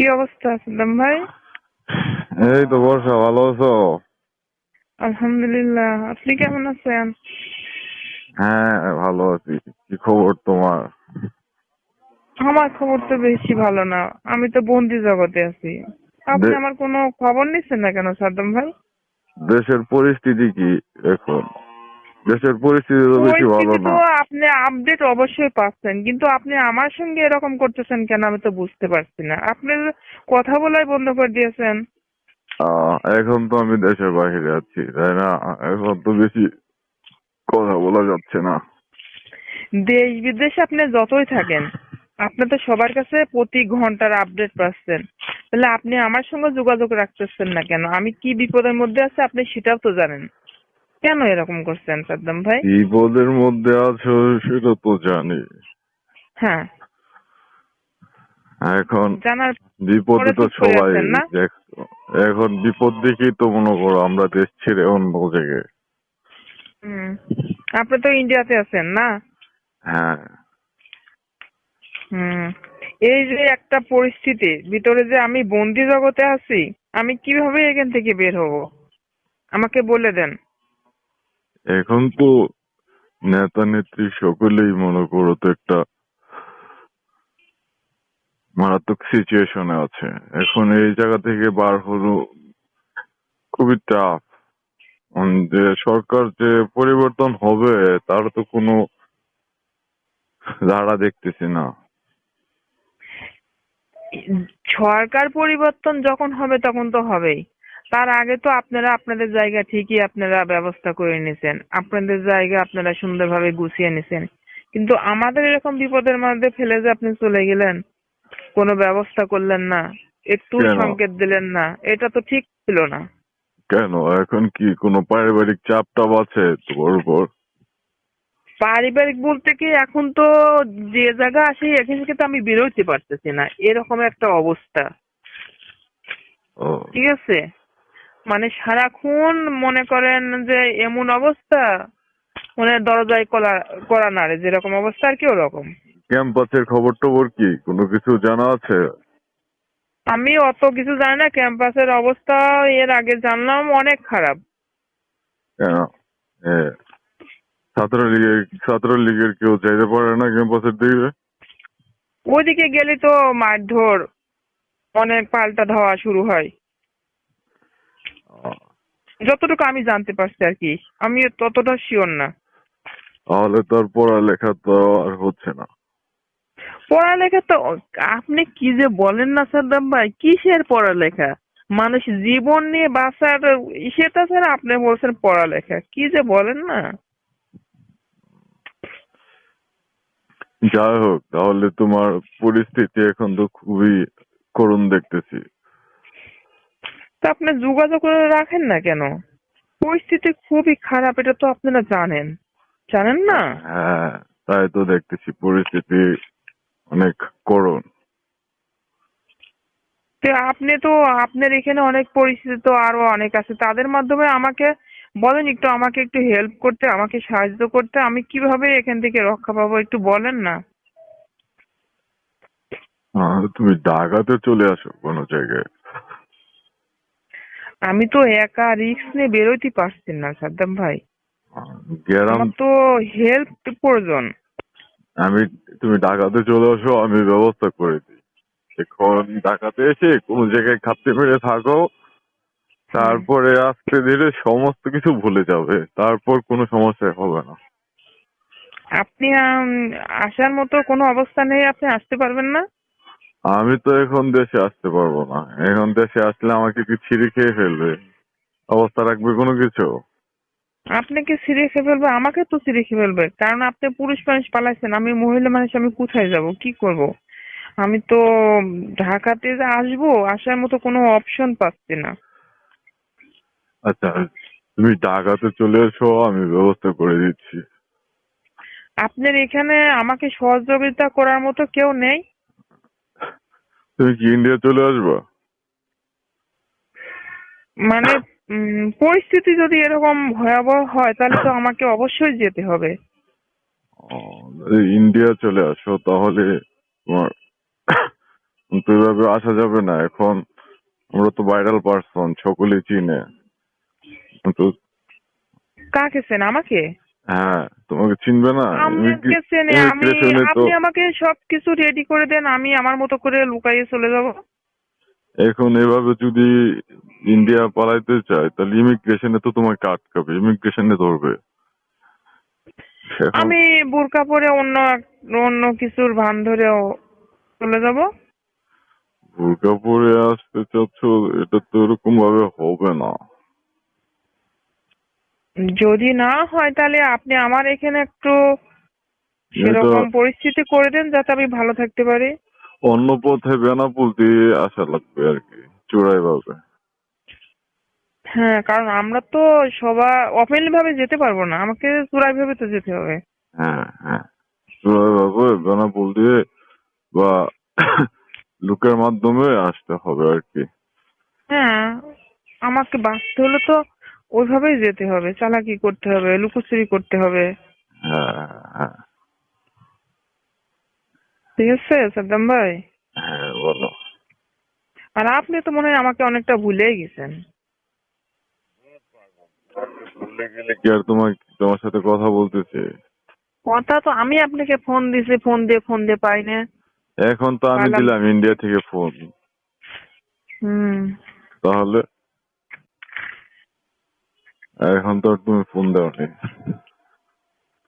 কি অবস্থা সাদ্দাম ভাই? এই তো বর্ষা ভালো আছো? আলহামদুলিল্লাহ আপনি কেমন আছেন? হ্যাঁ ভালো আছি। কি খবর তোমার? আমার খবর তো বেশি ভালো না আমি তো বন্দি জগতে আছি। আপনি আমার কোনো খবর নিচ্ছেন না কেন সাদ্দাম ভাই? দেশের পরিস্থিতি কি এখন? দেশের পরিস্থিতি তো বেশি ভালো না। আপনি আপডেট অবশ্যই পাচ্ছেন কিন্তু আপনি আমার সঙ্গে এরকম করতেছেন কেন আমি তো বুঝতে পারছি না। আপনি কথা বলাই বন্ধ করে দিয়েছেন। এখন তো আমি দেশের বাইরে আছি তাই না? এখন তো বেশি কথা বলা যাচ্ছে না। দেশ বিদেশে আপনি যতই থাকেন আপনি তো সবার কাছে প্রতি ঘণ্টার আপডেট পাচ্ছেন। তাহলে আপনি আমার সঙ্গে যোগাযোগ রাখতেছেন না কেন? আমি কি বিপদের মধ্যে আছে আপনি সেটাও তো জানেন। কেন এরকম করছেন সাদ্দাম ভাই? বিপদের মধ্যে আছো সেটা তো জানি। হ্যাঁ। এখন জানার বিপদে তো সবাই? এখন বিপদ দেখেই তো মনে করো আমরা দেশ ছেড়ে অন্য জায়গায়। হুম। আপনি তো ইন্ডিয়াতে আছেন না? হ্যাঁ। হুম। এই যে একটা পরিস্থিতি ভিতরে যে আমি বন্দি জগতে আছি আমি কীভাবে এখান থেকে বের হব? আমাকে বলে দেন। এখন তো নেতা নেত্রী সকলেই মনে করো তো একটা মারাত্মক সিচুয়েশনে আছে। এখন এই জায়গা থেকে বার হলো খুবই টাফ যে সরকার যে পরিবর্তন হবে, তার তো কোনো ধারা দেখতেছি না। সরকার পরিবর্তন যখন হবে, তখন তো হবেই। তার আগে তো আপনারা আপনাদের জায়গা ঠিকই আপনারা ব্যবস্থা করে নিছেন। আপনাদের জায়গা আপনারা সুন্দরভাবে গুছিয়ে নিছেন। কিন্তু আমাদের এরকম বিপদের মধ্যে ফেলে যে আপনি চলে গেলেন কোনো ব্যবস্থা করলেন না একটু সংকেত দিলেন না এটা তো ঠিক ছিল না। কেন? এখন কি কোনো পারিবারিক চাপ টাপ আছে তোর উপর? পারিবারিক বলতে কি এখন তো যে জায়গা আসে এখান থেকে তো আমি বেরোতে পারতেছি না। এরকম একটা অবস্থা। ও। ঠিক আছে? মানে সারাক্ষণ মনে করেন যে এমন অবস্থা মানে দরজায় কলা করা নাড়ে যেরকম অবস্থা আর কি ওরকম। ক্যাম্পাসের খবর টবর কি? কোনো কিছু জানা আছে? আমি অত কিছু জানি না ক্যাম্পাসের অবস্থা এর আগে জানলাম অনেক খারাপ। ছাত্রলীগের ছাত্রলীগের কেউ যাইতে পারে না ক্যাম্পাসের দিকে? ওইদিকে গেলে তো মারধর অনেক পাল্টা ধাওয়া শুরু হয়। যতটুকু আমি জানতে পারছি আর কি আমি ততটা শিওর না। তাহলে তোর পড়ালেখা তো আর হচ্ছে না। পড়ালেখা তো আপনি কি যে বলেন না সাদ্দাম ভাই কিসের পড়ালেখা? মানুষ জীবন নিয়ে বাঁচার সেটা স্যার আপনি বলছেন পড়ালেখা কি যে বলেন না। যাই হোক তাহলে তোমার পরিস্থিতি এখন তো খুবই করুণ দেখতেছি। তা আপনি যোগাযোগ করে রাখেন না কেন? পরিস্থিতি খুবই খারাপ এটা তো আপনারা জানেন। জানেন না? হ্যাঁ তাই তো দেখতেছি পরিস্থিতি অনেক করুণ। তো আপনি তো আপনার এখানে অনেক পরিস্থিতি তো আরও অনেক আছে। তাদের মাধ্যমে আমাকে বলেন একটু আমাকে একটু হেল্প করতে আমাকে সাহায্য করতে। আমি কীভাবে এখান থেকে রক্ষা পাবো একটু বলেন না? তুমি ঢাকাতে চলে আসো কোনো জায়গায়। আমি তো একা রিস্ক নিয়ে বেরোতে পারছি না সাদ্দাম ভাই। গ্রাম আমার তো হেল্প প্রয়োজন। আমি তুমি ঢাকাতে চলে আসো আমি ব্যবস্থা করে দিই। এখন ঢাকাতে এসে কোনো জায়গায় খাপতে মেরে থাকো। তারপরে আস্তে ধীরে সমস্ত কিছু ভুলে যাবে। তারপর কোনো সমস্যা হবে না। আপনি আসার মতো কোনো অবস্থা নেই আপনি আসতে পারবেন না? আমি তো এখন দেশে আসতে পারব না। এখন দেশে আসলে আমাকে কি ছিঁড়ে খেয়ে ফেলবে? অবস্থা রাখবে কোনো কিছু? আপনাকে সিঁড়ে খেয়ে ফেলবে? আমাকে তো সিঁড়ে খেয়ে ফেলবে। কারণ আপনি পুরুষ মানুষ পালাইছেন আমি মহিলা মানুষ আমি কোথায় যাব? কি করব? আমি তো ঢাকাতে যে আসব আসার মতো কোনো অপশন পাচ্ছি না। আচ্ছা তুমি ঢাকাতে চলে এসো আমি ব্যবস্থা করে দিচ্ছি। আপনার এখানে আমাকে সহযোগিতা করার মতো কেউ নেই? তুমি কি ইন্ডিয়া চলে আসবা? মানে পরিস্থিতি যদি এরকম ভয়াবহ হয় তাহলে তো আমাকে অবশ্যই যেতে হবে। ইন্ডিয়া চলে আসো তাহলে তোমার এভাবে আসা যাবে না। এখন আমরা তো ভাইরাল পারসন সকলেই চিনে। কাকে চেন? আমাকে? হ্যাঁ তোমাকে চিনবে না। আমাকে চেনে আমি আপনি আমাকে সবকিছু রেডি করে দেন আমি আমার মতো করে লুকাইয়ে চলে যাব। এখন এভাবে যদি ইন্ডিয়া পালাইতে চায় তাহলে ইমিগ্রেশনে তো তোমাকে আটকাবে ইমিগ্রেশনে ধরবে। আমি বোরকা পরে অন্য অন্য কিছুর ভান ধরেও চলে যাব। বোরকা পরে আসতে চাচ্ছ এটা তো এরকম ভাবে হবে না। যদি না হয় তাহলে আপনি আমার এখানে একটু সেরকম পরিস্থিতি করে দেন যাতে আমি ভালো থাকতে পারি। অন্য পথে বেনাপুল দিয়ে আসা লাগবে আর কি চোরাই ভাবে। হ্যাঁ কারণ আমরা তো সবাই অফেন্লি ভাবে যেতে পারব না আমাকে চূড়াই ভাবে তো যেতে হবে। হ্যাঁ হ্যাঁ চোরাই ভাবে বেনাপুল দিয়ে বা লোকের মাধ্যমে আসতে হবে আর কি। হ্যাঁ আমাকে বাঁচতে হলে তো ওইভাবেই যেতে হবে চালাকি করতে হবে লুকোচুরি করতে হবে। ঠিক আছে সাদ্দাম ভাই? হ্যাঁ বলো। আর আপনি তো মনে হয় আমাকে অনেকটা ভুলেই গেছেন। ভুলে গেলে কি আর তোমার তোমার সাথে কথা বলতেছে? কথা তো আমি আপনাকে ফোন দিছি ফোন দিয়ে ফোন দিয়ে পাই না। এখন তো আমি দিলাম ইন্ডিয়া থেকে ফোন। হুম। তাহলে? এখন তো তুমি ফোন দাওনি।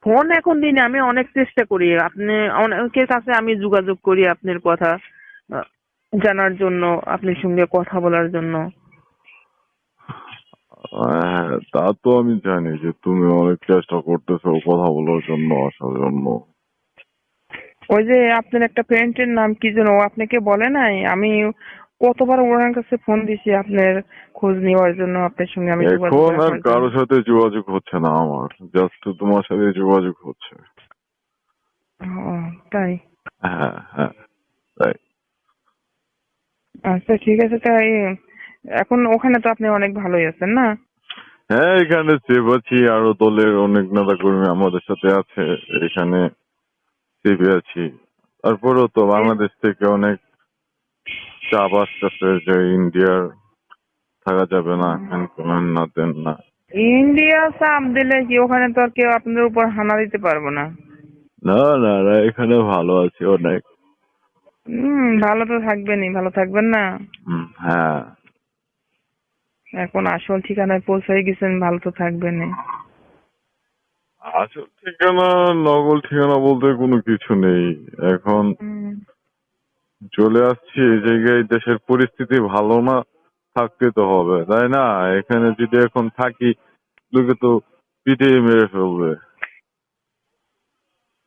ফোন এখন দিনে আমি অনেক চেষ্টা করি। আপনি অনেকের কাছে আমি যোগাযোগ করি আপনার কথা জানার জন্য আপনার সঙ্গে কথা বলার জন্য। হ্যাঁ তা তো আমি জানি যে তুমি অনেক চেষ্টা করতেছো কথা বলার জন্য আসার জন্য। ওই যে আপনার একটা ফ্রেন্ডের নাম কি যেন ও আপনাকে বলে নাই? আমি কতবার ওনার কাছে ফোন দিছি আপনার খোঁজ নেওয়ার জন্য আপনার সঙ্গে আমি যোগাযোগ এখন আর রাখার জন্য। কারোর সাথে যোগাযোগ হচ্ছে না আমার জাস্ট তোমার সাথে যোগাযোগ হচ্ছে। ও, তাই? হ্যাঁ হ্যাঁ তাই। আচ্ছা ঠিক আছে তাই। এখন ওখানে তো আপনি অনেক ভালোই আছেন না? হ্যাঁ এখানে সেভ আছি আরও দলের অনেক নেতা কর্মী আমাদের সাথে আছে এখানে সেভে আছি। তারপরেও তো বাংলাদেশ থেকে অনেক চাপ আসতেছে যে ইন্ডিয়ার থাকা যাবে না হ্যান করেন না দেন না। ইন্ডিয়া চাপ দিলে কি ওখানে তো আর কেউ আপনাদের উপর হানা দিতে পারব না? না না না এখানে ভালো আছি অনেক। হম ভালো তো থাকবেনই ভালো থাকবেন না? হ্যাঁ। এখন আসল ঠিকানায় পৌঁছে গেছেন ভালো তো থাকবেনই। আসল ঠিকানা নকল ঠিকানা বলতে কোনো কিছু নেই। এখন চলে আসছি এই জায়গায় দেশের পরিস্থিতি ভালো না থাকতে তো হবে তাই না? এখানে যদি এখন থাকি লোকে তো পিটিয়ে মেরে ফেলবে।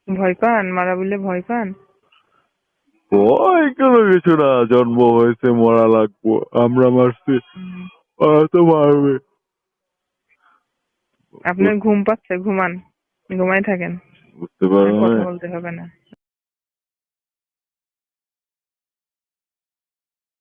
ভয় পান? মারা বললে ভয় পান? ওই কোনো কিছু না জন্ম হয়েছে মরা লাগবো আমরা মারছি। ওরা তো মারবে। আপনার ঘুম পাচ্ছে ঘুমান ঘুমাই থাকেন। বুঝতে পারো কথা না বলতে হবে না।